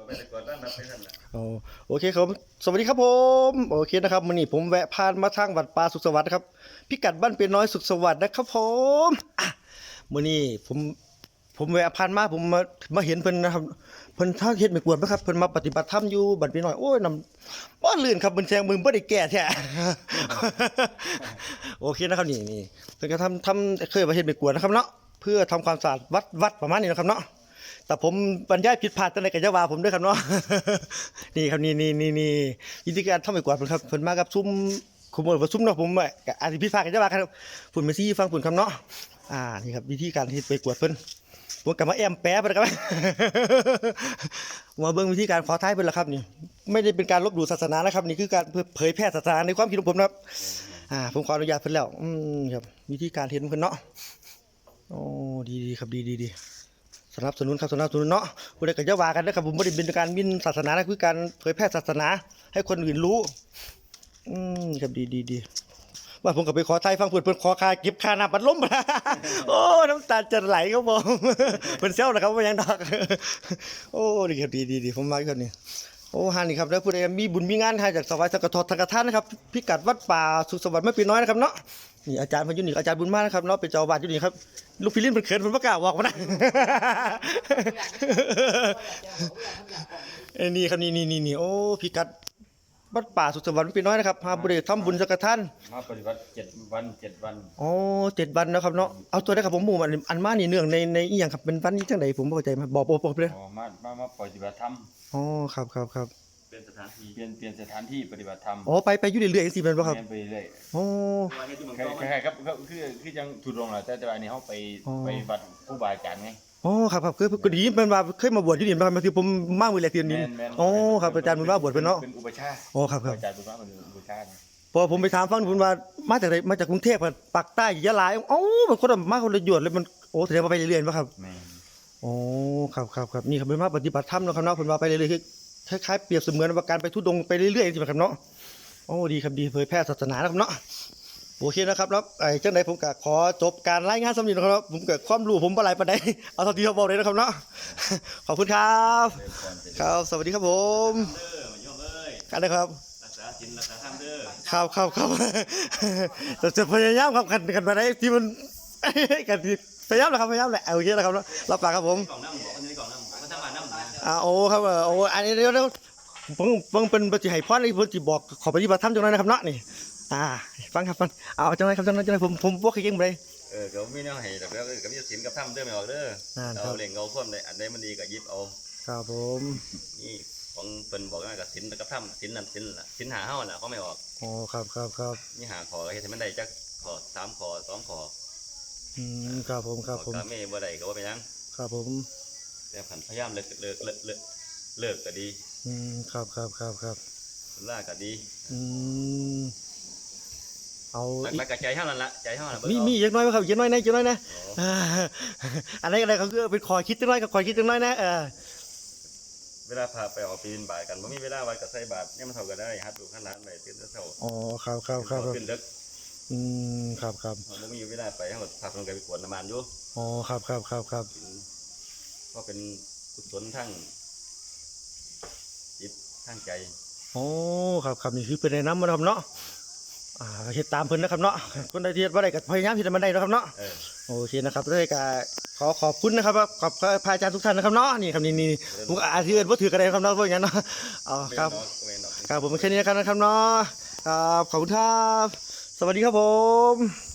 ก็ไปแต่ก่อนตั้งนับไปนั่นละโอ้โอเคครับ สวัสดีครับผม โอเคนะครับมื้อนี้ผมแวะผ่านมาทางวัดป่าสุขสวัสดิ์นะครับ พิกัดบ้านเปียน้อยสุขสวัสดิ์นะครับผมอะมื้อนี้ผมผมแวะผ่านมาผมมามาเห็นเพิ่นนะครับเพิ่นท่าเฮ็ดไม่กวนบ่ครับเพิ่นมาปฏิบัติธรรมอยู่บ้านเปียน้อยโอ้ยนำบ่ลื่นครับเพิ่นแซงมือบ่ได้แก่แท้ โอเคนะครับนี่นี่เพิ่นก็ทำทำเคยมาเฮ็ดไม่กวนนะครับเนาะเพื่อทำความสะอาดวัดวัดประมาณนี้นะครับเนาะ แต่ผมบรรยายผิดพลาดตั้งแต่กับยาวาผมด้วยครับเนาะ นี่ครับนี่นี่นี่นี่วิธีการทำไปกวาดผมครับเพิ่นมากับซุ้มขโมยว่าซุ้มเนาะผมอะอาจสิผิดพลาดกับยาวาครับฝุ่นมาซี่ฟังฝุ่นคำเนาะ อ่า นี่ครับวิธีการที่ไปกวาดเพิ่นผมกลับมาแอมแปะไปแล้วครับมาเบิ่งวิธีการขอท้ายเพิ่นละครับนี่ไม่ได้เป็นการลบหลู่ศาสนานะครับ นี่คือการเผยแพร่ศาสนาในความคิดของผมนะครับ อ่า ผมขออนุญาตเพิ่นแล้ว อืมครับ วิธีการเห็นเพิ่นเนาะโอ้ดีดีครับดีดีดี สนับสนุนครับสนับสนุนเนาะผู้ใดก็จะว่ากันนะครับผมไม่ได้เป็นการหมินศาสนานะคือการเผยแพร่ศาสนา ให้คนอื่นรู้ อืมครับดีดีดีว่าผมก็ไปขอไทยฟังเพื่อนเพื่อนขอคาเก็บคาน้ำปัดล้มโอ้น้ำตาจะไหลครับผมเพื่อนเซลนะครับว่ายังดอกโอ้ดีครับดีดีดีผมมาอีกคนนี้โอ้ฮันนี่ครับแล้วผู้ใดมีบุญมีงานให้จากสวายสังกทอทางกท่านนะครับพิกัดวัดป่าสุขสวัสดิ์ไม่ปีน้อยนะครับเนาะ นี่อาจารย์พยุนี่อาจารย์บุญมากนะครับเนาะเป็นเจ้าอาวาสอยู่นี่ครับลูกพิลินเป็นเขินเป็นประกล้าศบอกมานะเอ้ยนี่ครับนี่นี่นี่นี่โอ้พิกัดวัดป่าสุขสวัสดิ์ไม่ปีน้อยนะครับพาบุรีทำบุญสักกท่านมาปฏิบัติเจ็ดวันเจ็ดวันอ๋อเจ็ดวันนะครับเนาะเอาตัวได้ครับผมหมู่อันอันมานี่เนื่องในในอีหยังครับเป็นวันนี้จังไดผมบ่เข้าใจมาบอกบอกบอกเลยอ๋อมามามาปฏิบัติธรรม อ๋อครับครับครับเปลี่ย นสถานที่เปลี่ยนเปลี่ยนสถานที่ปฏิบัติธรรมอ๋อไปไปอยู่เรื่อยๆจังซี่แม่นบ่ครับเปลี่ยนไปเรื่อยอ๋อคล้ายๆครับก็คือคือยังถูกลงแหละแต่แต่ว่าอันนี้เขาไปอ๋อ ไปวัดครูบาอาจารย์ไง อ๋อครับครับคือก็ดีมันว่าเคยมาบวชอยู่นี่มาคือผมมามื้อแรกที่นี่แม่นแม่นอ๋อครับอาจารย์บุญว่าบวชเพิ่นเนาะเป็นอุปชฌาย์อ๋อครับครับ อาจารย์บุญว่าเป็นอุปชฌาย์นะพอผมไปถามฟังคุณว่ามาจากไหนมาจากกรุงเทพครับปากใต้ยะลาเอ้ามันคนละมาคนละหยวดเลยมันโอ้แสดงว่าไปเรื่อยๆป่ะครับ แม่น โอ้ ครับครับครับนี่ครับเป็นมาปฏิบัติธรรมเนาะครับเนาะเพิ่นว่าไปเรื่อยๆคือ คล้ายๆเปรียบเสมือนว่าการไปทุดงไปเรื่อยๆจริงๆครับเนาะโอ้ดีครับดีเผยแพร่ศาสนานะครับเนาะโอเคนะครับเนาะไอ้เจังใดผมก็ขอจบการรายงานสำนีนะครับ ผมเกิดความรู้ผมบ่หลายปานใดเอาเท่าที่เขาบอกเลยนะครับเนาะขอบคุณครับ ครับสวัสดีครับผมกันนะครับครับครับครับแต่จะพยายามครับกันกันมาได้ที่มันกันพยายามแหละครับพยายามแหละโอเคนะครับเนาะรับปากครับผม อ่าโอ้ครับเออโอ้อันนี้เดี๋ยวเดี๋ยวเพิ่งเพิ่งเป็นปฏิให้พรนี่เพิ่งจะบอกขอปฏิบัติธรรมจังเลยนะครับเนาะนี่อ่าฟังครับฟังเอาจังเลยครับจังเลยจังเลยผมผมบอกให้เก่งไปเลยเออก็มีแนวให้แต่แล้วก็มีศีลกับธรรมเด้อไม่ออกเด้ออ่าครับเราเล่งเอาความใดอันใดมันดีก็หยิบเอาครับผมนี่ของเพิ่นบอกว่ากับศีลกับธรรมศีลนั่นศีลล่ะศีลหาเฮาน่ะเขาไม่ออกโอ้ครับครับครับนี่หาขอก็เฮ็ดให้มันได้จักขอสามขอสองขออืมครับผมครับขผมอก็ไม่บ่ได้ก็ว่าไปนหยังครับผม แต่ผันพยายามเลิกเลิกเลิกเลิกเลิกก็ดี อืมครับครับครับครับล่าก็ดี อืมเอาหลักๆก็ใจเฮานั่นล่ะใจเฮาน่ะเบิ่งมีเอามีอีกน้อยไหมครับอีกน้อยนะอีกน้อยนะอ๋ออ่าอันนี้อะไรเขาคือเป็นคอยคิดจังน้อยกับคอยคิดจังน้อยนะเออเวลาพาไปออกปีนบาทกันบ่มีเวลาวัดก็ใส่บาทเนี่ยมันเท่าก็ได้ฮัดดูขั้นร้านไปตื่นแต่เช้าอ๋อครับครับครับครับขึ้นเด็กอืมครับครับบ่มีเวลาไปเฮาก็พาคนไปกวดน้ำมันอยู่อ๋อครับครับครับครับ ก็เป็นกุศลทั้งจิตทั้งใจ โอ้ครับครับนี่คือเป็นในน้ำมาครับเนาะอ่าเฮ็ดตามเพิ่นนะครับเนาะคนใดที่เฮ็ดบ่ได้ก็พยายามเฮ็ดให้มันได้นะครับเนาะเออโอเคนะครับด้วยก็ขอขอบคุณนะครับขอบพระอาจารย์ทุกท่านนะครับเนาะนี่ครับนี่นี่ผมก็อาจจะเอิ้นบ่ถือกันได้ครับเนาะเพราะอย่างนั้นเนาะอ๋อครับเว้นดอกเว้นดอกครับผมแค่นี้นะครับนะครับเนาะครับขอบคุณครับ สวัสดีครับผม